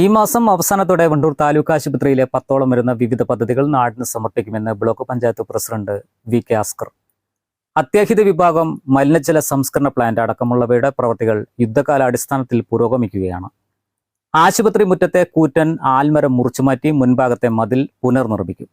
ഈ മാസം അവസാനത്തോടെ വണ്ടൂർ താലൂക്ക് ആശുപത്രിയിലെ പത്തോളം വരുന്ന വിവിധ പദ്ധതികൾ നാടിന് സമർപ്പിക്കുമെന്ന് block panchayat president V K Askar. അത്യാഹിത വിഭാഗം മലിനജല സംസ്കരണ പ്ലാന്റ് അടക്കമുള്ളവയുടെ പ്രവൃത്തികൾ യുദ്ധകാലാടിസ്ഥാനത്തിൽ പുരോഗമിക്കുകയാണ്. ആശുപത്രി മുറ്റത്തെ കൂറ്റൻ ആൽമരം മുറിച്ചുമാറ്റി മുൻഭാഗത്തെ മതിൽ പുനർനിർമ്മിക്കും.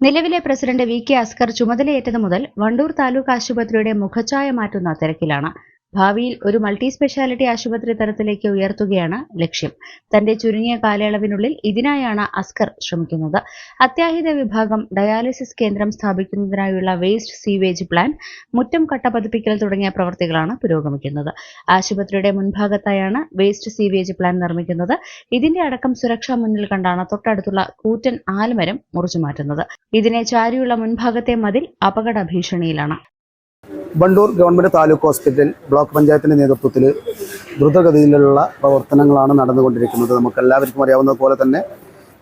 നിലവിലെ പ്രസിഡന്റ് വി കെ അസ്കർ ചുമതലയേറ്റത് മുതൽ വണ്ടൂർ താലൂക്ക് ആശുപത്രിയുടെ മുഖച്ഛായ മാറ്റുന്ന തിരക്കിലാണ്. ഭാവിയിൽ ഒരു മൾട്ടി സ്പെഷ്യാലിറ്റി ആശുപത്രി തരത്തിലേക്ക് ഉയർത്തുകയാണ് ലക്ഷ്യം. തന്റെ ചുരുങ്ങിയ കാലയളവിനുള്ളിൽ ഇതിനായാണ് അസ്കർ ശ്രമിക്കുന്നത്. അത്യാഹിത വിഭാഗം ഡയാലിസിസ് കേന്ദ്രം സ്ഥാപിക്കുന്നതിനായുള്ള വേസ്റ്റ് സീവേജ് പ്ലാൻ മുറ്റം കട്ട പതിപ്പിക്കൽ തുടങ്ങിയ പ്രവർത്തികളാണ് പുരോഗമിക്കുന്നത്. ആശുപത്രിയുടെ മുൻഭാഗത്തായാണ് വേസ്റ്റ് സീവേജ് പ്ലാൻ നിർമ്മിക്കുന്നത്. ഇതിന്റെ അടക്കം സുരക്ഷാ മുന്നിൽ കണ്ടാണ് തൊട്ടടുത്തുള്ള കൂറ്റൻ ആൽമരം മുറിച്ചു മാറ്റുന്നത്. ഇതിനെ ചാരിയുള്ള മുൻഭാഗത്തെ മതിൽ അപകട ഭീഷണിയിലാണ്. Wandoor government taluk hospital block പഞ്ചായത്തിന്റെ നേതൃത്വത്തിൽ ദ്രുതഗതിയിലുള്ള പ്രവർത്തനങ്ങളാണ് നടന്നുകൊണ്ടിരിക്കുന്നത്. നമുക്ക് എല്ലാവർക്കും അറിയാവുന്നത് പോലെ തന്നെ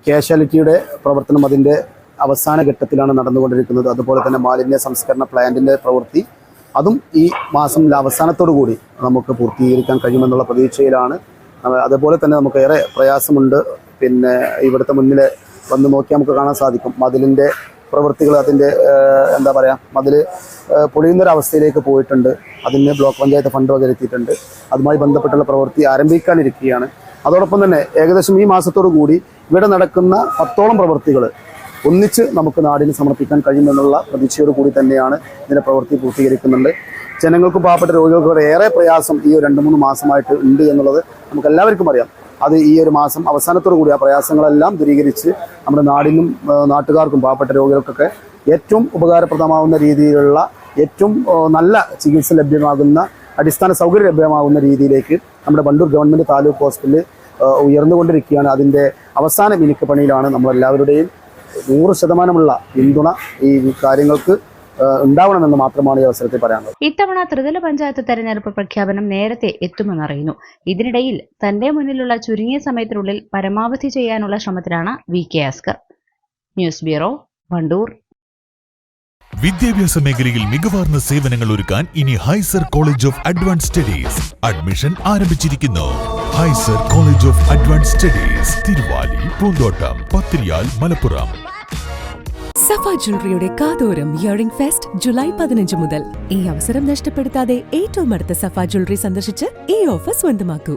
കാഷ്വാലിറ്റിയുടെ പ്രവർത്തനം അതിന്റെ അവസാന ഘട്ടത്തിലാണ് നടന്നുകൊണ്ടിരിക്കുന്നത്. അതുപോലെ തന്നെ മാലിന്യ സംസ്കരണ പ്ലാന്റിന്റെ പ്രവൃത്തി അതും ഈ മാസം അവസാനത്തോടു കൂടി നമുക്ക് പൂർത്തീകരിക്കാൻ കഴിയുമെന്നുള്ള പ്രതീക്ഷയിലാണ്. അതുപോലെ തന്നെ നമുക്ക് ഏറെ പ്രയാസമുണ്ട്. പിന്നെ ഇവിടുത്തെ മുന്നിൽ വന്ന് നോക്കിയാൽ നമുക്ക് കാണാൻ സാധിക്കും. മതിലിന്റെ പ്രവൃത്തികൾ അതിന്റെ എന്താ പറയുക മതിൽ പൊളിയുന്നൊരവസ്ഥയിലേക്ക് പോയിട്ടുണ്ട്. അതിന് ബ്ലോക്ക് പഞ്ചായത്ത് ഫണ്ട് വകരുത്തിയിട്ടുണ്ട് അതുമായി ബന്ധപ്പെട്ടുള്ള പ്രവൃത്തി ആരംഭിക്കാനിരിക്കുകയാണ്. അതോടൊപ്പം തന്നെ ഏകദേശം ഈ മാസത്തോടു കൂടി ഇവിടെ നടക്കുന്ന പത്തോളം പ്രവൃത്തികൾ ഒന്നിച്ച് നമുക്ക് നാടിന് സമർപ്പിക്കാൻ കഴിയുമെന്നുള്ള പ്രതീക്ഷയോട് കൂടി തന്നെയാണ് ഇതിന്റെ പ്രവൃത്തി പൂർത്തീകരിക്കുന്നുണ്ട്. ജനങ്ങൾക്കും പാവപ്പെട്ട രോഗികൾക്കും ഏറെ പ്രയാസം ഈ ഒരു രണ്ട് മൂന്ന് മാസമായിട്ട് ഉണ്ട് എന്നുള്ളത് നമുക്ക് എല്ലാവർക്കും അറിയാം. അത് ഈ ഒരു മാസം അവസാനത്തോടു കൂടി ആ പ്രയാസങ്ങളെല്ലാം ദൂരീകരിച്ച് നമ്മുടെ നാടിനും നാട്ടുകാർക്കും പാവപ്പെട്ട രോഗികൾക്കൊക്കെ ഏറ്റവും ഉപകാരപ്രദമാവുന്ന രീതിയിലുള്ള ഏറ്റവും നല്ല ചികിത്സ ലഭ്യമാകുന്ന അടിസ്ഥാന സൗകര്യം ലഭ്യമാകുന്ന രീതിയിലേക്ക് നമ്മുടെ ബണ്ടൂർ ഗവൺമെന്റ് താലൂക്ക് ഹോസ്പിറ്റൽ ഉയർന്നുകൊണ്ടിരിക്കുകയാണ്. അതിന്റെ അവസാന മിനുക്ക് പണിയിലാണ് നമ്മളെല്ലാവരുടെയും നൂറ് ശതമാനമുള്ള പിന്തുണ ഈ കാര്യങ്ങൾക്ക് ഉണ്ടാവണമെന്ന് മാത്രമാണ് ഈ അവസരത്തിൽ പറയാനുള്ളത്. ഇത്തവണ ത്രിതല പഞ്ചായത്ത് തെരഞ്ഞെടുപ്പ് പ്രഖ്യാപനം നേരത്തെ എത്തുമെന്നറിയുന്നു. ഇതിനിടയിൽ തന്റെ മുന്നിലുള്ള ചുരുങ്ങിയ സമയത്തിനുള്ളിൽ പരമാവധി ചെയ്യാനുള്ള ശ്രമത്തിലാണ് V K Askar. News bureau Wandoor. വിദ്യാഭ്യാസ മേഖലയിൽ മികവാർന്ന സേവനങ്ങൾ ഒരുക്കാൻ ഇനി Haisar college of advance studies admission ആരംഭിച്ചിരിക്കുന്നു. Haisar college of advance studies Thiruvali Poonthottam Pathriyal Malappuram. സഫ ജ്വല്ലറിയുടെ കാതോരം ഇയറിംഗ് ഫെസ്റ്റ് ജൂലൈ പതിനഞ്ച് മുതൽ. ഈ അവസരം നഷ്ടപ്പെടുത്താതെ ഏറ്റവും അടുത്ത സഫ ജ്വല്ലറി സന്ദർശിച്ച് ഈ ഓഫർ സ്വന്തമാക്കൂ.